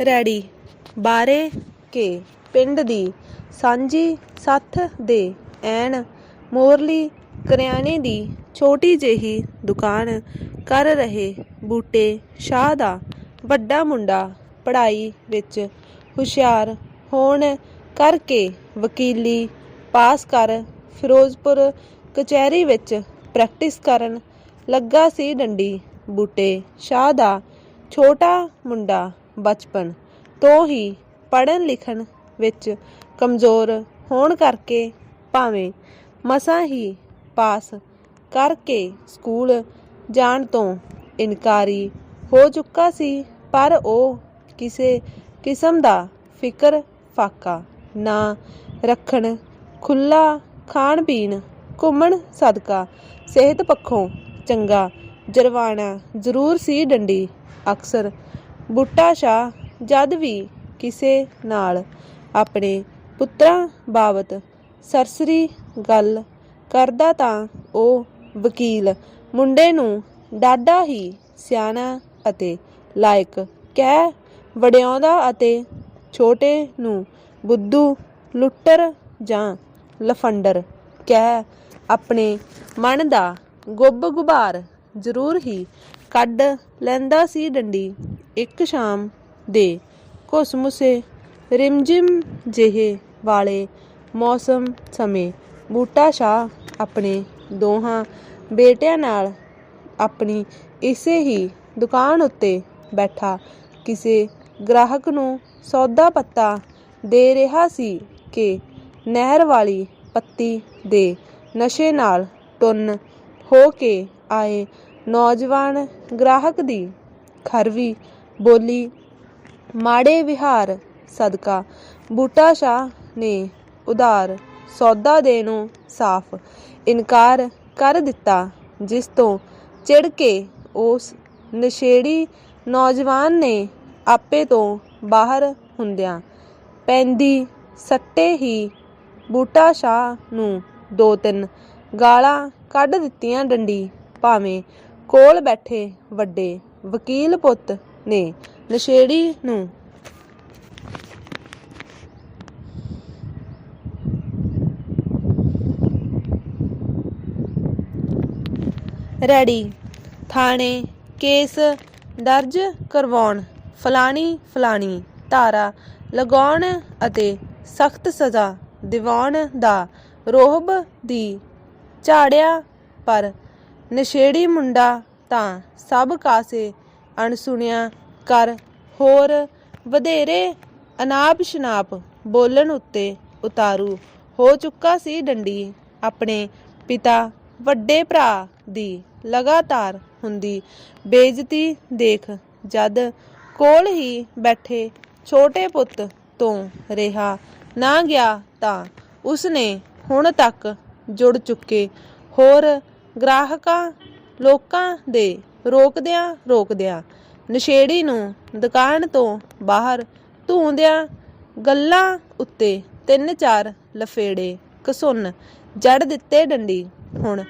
ਰੈੜੀ ਬਾਰੇ ਕੇ। ਪਿੰਡ ਦੀ ਸਾਂਝੀ ਸੱਥ ਦੇ ਐਨ ਮੋਰਲੀ ਕਰਿਆਨੇ ਦੀ ਛੋਟੀ ਜਿਹੀ ਦੁਕਾਨ ਕਰ ਰਹੇ ਬੂਟੇ ਸ਼ਾਹ ਦਾ ਵੱਡਾ ਮੁੰਡਾ ਪੜ੍ਹਾਈ ਵਿੱਚ ਹੁਸ਼ਿਆਰ ਹੋਣ ਕਰਕੇ ਵਕੀਲੀ ਪਾਸ ਕਰ ਫਿਰੋਜ਼ਪੁਰ ਕਚਹਿਰੀ ਵਿੱਚ ਪ੍ਰੈਕਟਿਸ ਕਰਨ ਲੱਗਾ ਸੀ ਡੰਡੀ। ਬੂਟੇ ਸ਼ਾਹ ਦਾ ਛੋਟਾ ਮੁੰਡਾ ਬਚਪਨ ਤੋਂ ਹੀ ਪੜ੍ਹਨ ਲਿਖਣ ਵਿੱਚ ਕਮਜ਼ੋਰ ਹੋਣ ਕਰਕੇ ਭਾਵੇਂ ਮਸਾਂ ਹੀ ਪਾਸ ਕਰਕੇ ਸਕੂਲ ਜਾਣ ਤੋਂ ਇਨਕਾਰੀ ਹੋ ਚੁੱਕਾ ਸੀ, ਪਰ ਉਹ ਕਿਸੇ ਕਿਸਮ ਦਾ ਫਿਕਰ ਫਾਕਾ ਨਾ ਰੱਖਣ ਖੁੱਲਾ ਖਾਣ ਪੀਣ, ਘੁੰਮਣ ਸਦਕਾ, ਸਿਹਤ ਪੱਖੋਂ ਚੰਗਾ ਜਰਵਾਣਾ ਜ਼ਰੂਰ ਸੀ ਡੰਡੀ। ਅਕਸਰ ਬੁੱਟਾ ਸ਼ਾਹ ਜਦ ਵੀ ਕਿਸੇ ਨਾਲ ਆਪਣੇ ਪੁੱਤਰਾਂ ਬਾਬਤ ਸਰਸਰੀ ਗੱਲ ਕਰਦਾ ਤਾਂ ਉਹ ਵਕੀਲ ਮੁੰਡੇ ਨੂੰ ਡਾਡਾ ਹੀ ਸਿਆਣਾ ਅਤੇ ਲਾਇਕ ਕਹਿ ਵਡਿਆਉਂਦਾ ਅਤੇ ਛੋਟੇ ਨੂੰ ਬੁੱਧੂ ਲੁੱਟਰ ਜਾਂ ਲਫੰਡਰ ਕਹਿ ਆਪਣੇ ਮਨ ਦਾ ਗੁੱਬ ਗੁਬਾਰ ਜ਼ਰੂਰ ਹੀ ਕੱਢ ਲੈਂਦਾ ਸੀ ਡੰਡੀ। ਇੱਕ ਸ਼ਾਮ ਦੇ ਘੁਸਮੁਸੇ ਰਿਮਜ਼ਿਮ ਜਿਹੇ ਵਾਲੇ ਮੌਸਮ ਸਮੇਂ ਬੂਟਾ ਸ਼ਾਹ ਆਪਣੇ ਦੋਹਾਂ ਬੇਟਿਆਂ ਨਾਲ ਆਪਣੀ ਇਸੇ ਹੀ ਦੁਕਾਨ ਉੱਤੇ ਬੈਠਾ। ਕਿਸੇ ਗ੍ਰਾਹਕ ਨੂੰ ਸੌਦਾ ਪੱਤਾ ਦੇ ਰਿਹਾ ਸੀ ਕਿ ਨਹਿਰ ਵਾਲੀ ਪੱਤੀ ਦੇ ਨਸ਼ੇ ਨਾਲ ਟੁੰਨ ਹੋ ਕੇ ਆਏ ਨੌਜਵਾਨ ਗ੍ਰਾਹਕ ਦੀ ਖਰਵੀ ਬੋਲੀ, ਮਾੜੇ ਵਿਹਾਰ ਸਦਕਾ, ਬੂਟਾ ਸ਼ਾਹ ਨੇ ਉਧਾਰ, ਸੌਦਾ ਦੇਣੋਂ ਸਾਫ਼, ਇਨਕਾਰ ਕਰ ਦਿੱਤਾ, ਜਿਸ ਤੋਂ ਚਿੜ ਕੇ ਉਸ ਨਸ਼ੇੜੀ ਨੌਜਵਾਨ ਨੇ ਆਪੇ ਤੋਂ ਬਾਹਰ ਹੁੰਦਿਆਂ ਪੈਂਦੀ ਸੱਟੇ ਹੀ ਬੂਟਾ ਸ਼ਾਹ ਨੂੰ ਦੋ ਤਿੰਨ ਗਾਲਾਂ ਕੱਢ ਦਿੱਤੀਆਂ ਡੰਡੀ, ਭਾਵੇਂ ਕੋਲ ਬੈਠੇ ਵੱਡੇ ਵਕੀਲ ਪੁੱਤ ਨੇ, ਨਸ਼ੇੜੀ ਨੂੰ। ਰੈਡੀ, ਥਾਣੇ ਕੇਸ ਦਰਜ ਕਰਵਾਉਣ। ਫਲਾਣੀ ਫਲਾਣੀ, ਧਾਰਾ ਲਗਾਉਣ ਅਤੇ ਸਖਤ ਸਜ਼ਾ ਦਿਵਾਉਣ ਦਾ ਰੋਹਬ ਦੀ ਝਾੜਿਆ। ਪਰ ਨਸ਼ੇੜੀ ਮੁੰਡਾ ਤਾਂ ਸਭ ਕਾਸੇ ਅਣਸੁਣਿਆ ਕਰ ਹੋਰ ਵਧੇਰੇ ਅਨਾਪ ਸ਼ਨਾਪ ਬੋਲਣ ਉੱਤੇ ਉਤਾਰੂ। ਹੋ ਚੁੱਕਾ ਸੀ ਡੰਡੀ ਆਪਣੇ ਪਿਤਾ ਵੱਡੇ ਭਰਾ ਦੀ ਲਗਾਤਾਰ ਹੁੰਦੀ। ਬੇਇੱਜ਼ਤੀ ਦੇਖ ਜਦ ਕੋਲ ਹੀ ਬੈਠੇ ਛੋਟੇ ਪੁੱਤ ਤੋਂ ਰਿਹਾ ਨਾ ਗਿਆ ਤਾਂ ਉਸਨੇ ਹੁਣ ਤੱਕ ਜੁੜ ਚੁੱਕੇ। ਹੋਰ ਗ੍ਰਾਹਕਾਂ, ਲੋਕਾਂ ਦੇ ਰੋਕਦਿਆਂ ਰੋਕਦਿਆਂ ਨਸ਼ੇੜੀ ਨੂੰ ਦੁਕਾਨ ਤੋਂ ਬਾਹਰ ਧੂੰਦਿਆਂ ਗੱਲਾਂ ਉੱਤੇ ਤਿੰਨ ਚਾਰ ਲਫੇੜੇ ਕਸੁੰਨ ਜੜ ਦਿੱਤੇ ਡੰਡੀ। ਹੁਣ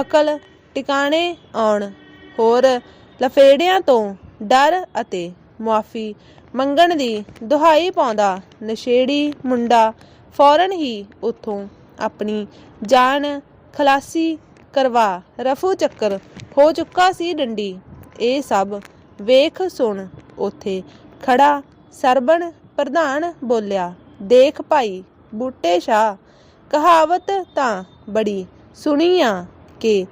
ਅਕਲ ਟਿਕਾਣੇ ਆਉਣ। ਹੋਰ ਲਫੇੜਿਆਂ ਤੋਂ ਡਰ ਅਤੇ ਮੁਆਫੀ ਮੰਗਣ ਦੀ ਦੁਹਾਈ ਪਾਉਂਦਾ ਨਸ਼ੇੜੀ ਮੁੰਡਾ ਫੌਰਨ ਹੀ ਉੱਥੋਂ ਆਪਣੀ ਜਾਨ ਖਲਾਸੀ ਕਰਵਾ, ਰਫੂ ਚੱਕਰ ਹੋ ਚੁੱਕਾ ਸੀ ਡੰਡੀ। ਇਹ ਸਭ ਵੇਖ ਸੁਣ ਉਥੇ ਖੜਾ ਸਰਬਣ ਪ੍ਰਧਾਨ ਬੋਲਿਆ, ਦੇਖ ਭਾਈ, ਬੂਟੇ ਸ਼ਾਹ, ਕਹਾਵਤ ਤਾਂ ਬੜੀ ਸੁਣੀ ਆ ਕਿ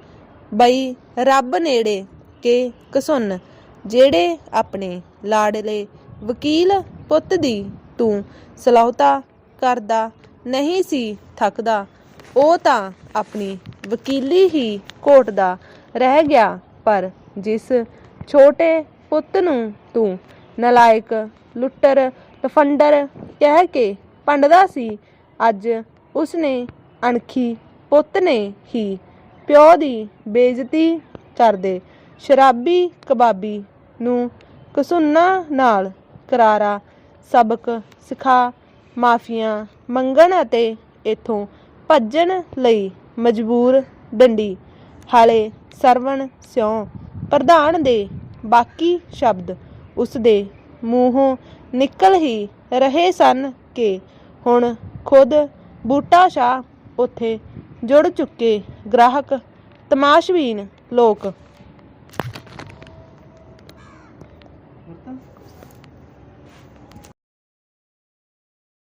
ਬਈ ਰੱਬ ਨੇੜੇ ਕੇ ਕਸੁੰਨ, ਜਿਹੜੇ ਆਪਣੇ ਲਾਡਲੇ ਵਕੀਲ ਪੁੱਤ ਦੀ ਤੂੰ ਸਲਾਹਤਾ ਕਰਦਾ ਨਹੀਂ ਸੀ ਥੱਕਦਾ, ਉਹ ਤਾਂ ਆਪਣੀ ਵਕੀਲੀ ਹੀ ਘੋਟਦਾ ਰਹਿ ਗਿਆ, ਪਰ ਜਿਸ ਛੋਟੇ ਪੁੱਤ ਨੂੰ ਤੂੰ ਨਲਾਇਕ ਲੁੱਟਰ ਲਫੰਡਰ ਕਹਿ ਕੇ ਭੰਡਦਾ ਸੀ, ਅੱਜ ਉਸਨੇ ਅਣਖੀ ਪੁੱਤ ਨੇ ਹੀ ਪਿਓ ਦੀ ਬੇਇੱਜ਼ਤੀ ਕਰਦੇ ਸ਼ਰਾਬੀ ਕਬਾਬੀ ਨੂੰ ਕਸੁੰਨਾ ਨਾਲ ਕਰਾਰਾ ਸਬਕ ਸਿਖਾ, ਮਾਫੀਆਂ ਮੰਗਣ ਅਤੇ ਇਥੋਂ ਭੱਜਣ ਲਈ ਮਜਬੂਰ ਡੰਡੀ। ਹਾਲੇ ਸਰਵਣ ਸਿਉ। ਪ੍ਰਧਾਨ ਦੇ ਬਾਕੀ ਸ਼ਬਦ ਉਸ ਦੇ ਮੂੰਹੋਂ ਨਿਕਲ ਹੀ ਰਹੇ ਸਨ ਕਿ ਹੁਣ ਖੁਦ ਬੂਟਾ ਸ਼ਾਹ ਉੱਥੇ ਜੁੜ ਚੁੱਕੇ ਗ੍ਰਾਹਕ, ਤਮਾਸ਼ਬੀਨ ਲੋਕ।